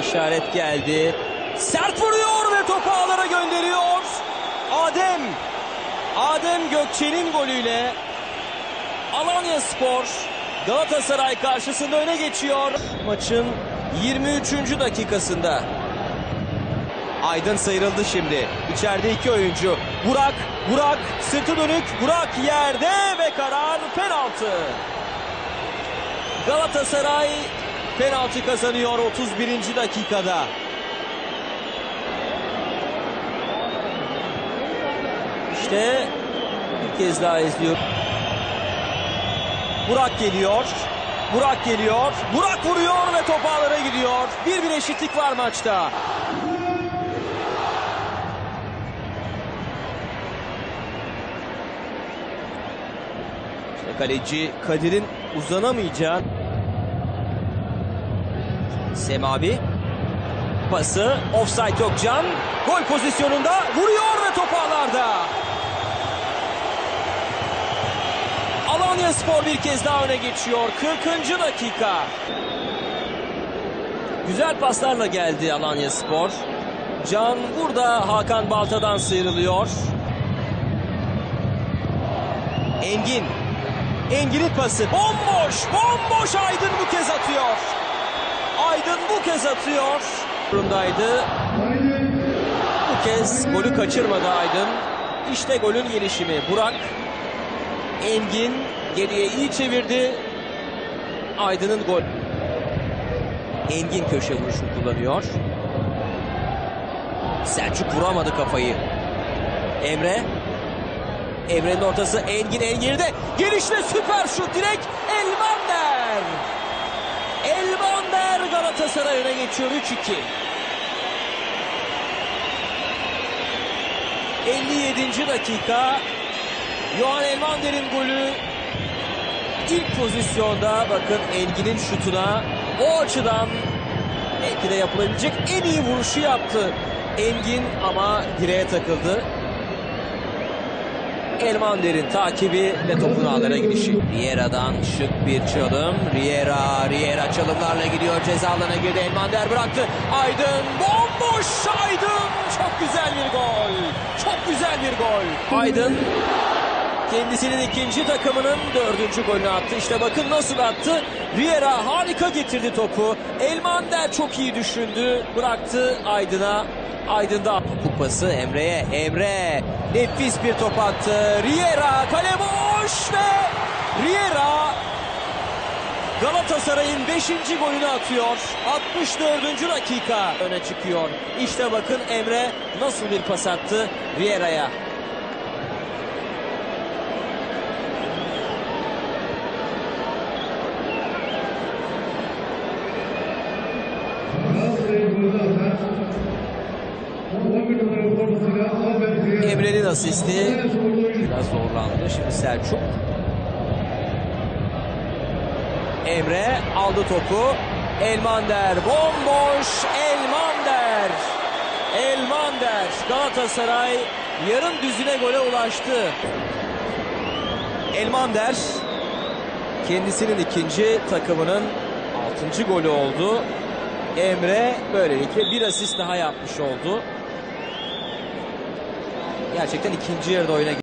İşaret geldi. Sert vuruyor ve topu ağlara gönderiyor. Adem. Adem Gökçe'nin golüyle Alanya Spor Galatasaray karşısında öne geçiyor. Maçın 23. dakikasında. Aydın sıyrıldı şimdi. İçeride iki oyuncu. Burak, Burak sırtı dönük. Burak yerde ve karar penaltı. Galatasaray penaltı kazanıyor 31. dakikada. İşte bir kez daha izliyor. Burak geliyor. Burak geliyor. Burak vuruyor ve top ağlara gidiyor. Bir bir eşitlik var maçta. İşte kaleci Kadir'in uzanamayacağı Semavi pası offside yok Can gol pozisyonunda vuruyor ve top ağlarda. Alanya Spor bir kez daha öne geçiyor 40. dakika. Güzel paslarla geldi Alanya Spor. Can burada Hakan Balta'dan sıyrılıyor. Engin. Engin'in pası. Bomboş, bomboş Aydın bu kez atıyor. Aydın bu kez atıyor. Durumdaydı. Bu kez golü kaçırmadı Aydın. İşte golün gelişimi. Burak. Engin geriye iyi çevirdi. Aydın'ın gol. Engin köşe vuruşunu kullanıyor. Selçuk vuramadı kafayı. Emre. Emre'nin ortası Engin Engin'de. Gelişle süper şut direkt Elmander. Elmander Galatasaray öne geçiyor 3-2. 57. dakika. Johan Elmander'in golü ilk pozisyonda bakın Engin'in şutuna o açıdan belki de yapılabilecek en iyi vuruşu yaptı. Engin ama direğe takıldı. Elmander'in takibi ve topun ağlara gidişi. Riera'dan şık bir çalım. Riera, Riera çalımlarla gidiyor. Ceza girdi. Elmander bıraktı. Aydın bomboş Aydın. Çok güzel bir gol. Çok güzel bir gol. Aydın kendisinin ikinci takımının dördüncü golünü attı. İşte bakın nasıl attı. Riera harika getirdi topu. Elmander çok iyi düşündü. Bıraktı Aydın'a. Aydın'da kupası Emre'ye. Emre nefis bir top attı. Riera kale boş ve Riera Galatasaray'ın 5. golünü atıyor. 64. dakika öne çıkıyor. İşte bakın Emre nasıl bir pas attı Riera'ya. Emre'nin asisti biraz zorlandı. Şimdi Selçuk. Emre aldı topu. Elmander bomboş. Elmander. Elmander. Galatasaray yarım düzine gole ulaştı. Elmander kendisinin ikinci takımının altıncı golü oldu. Emre böylelikle bir asist daha yapmış oldu. Gerçekten ikinci yarıda oyuna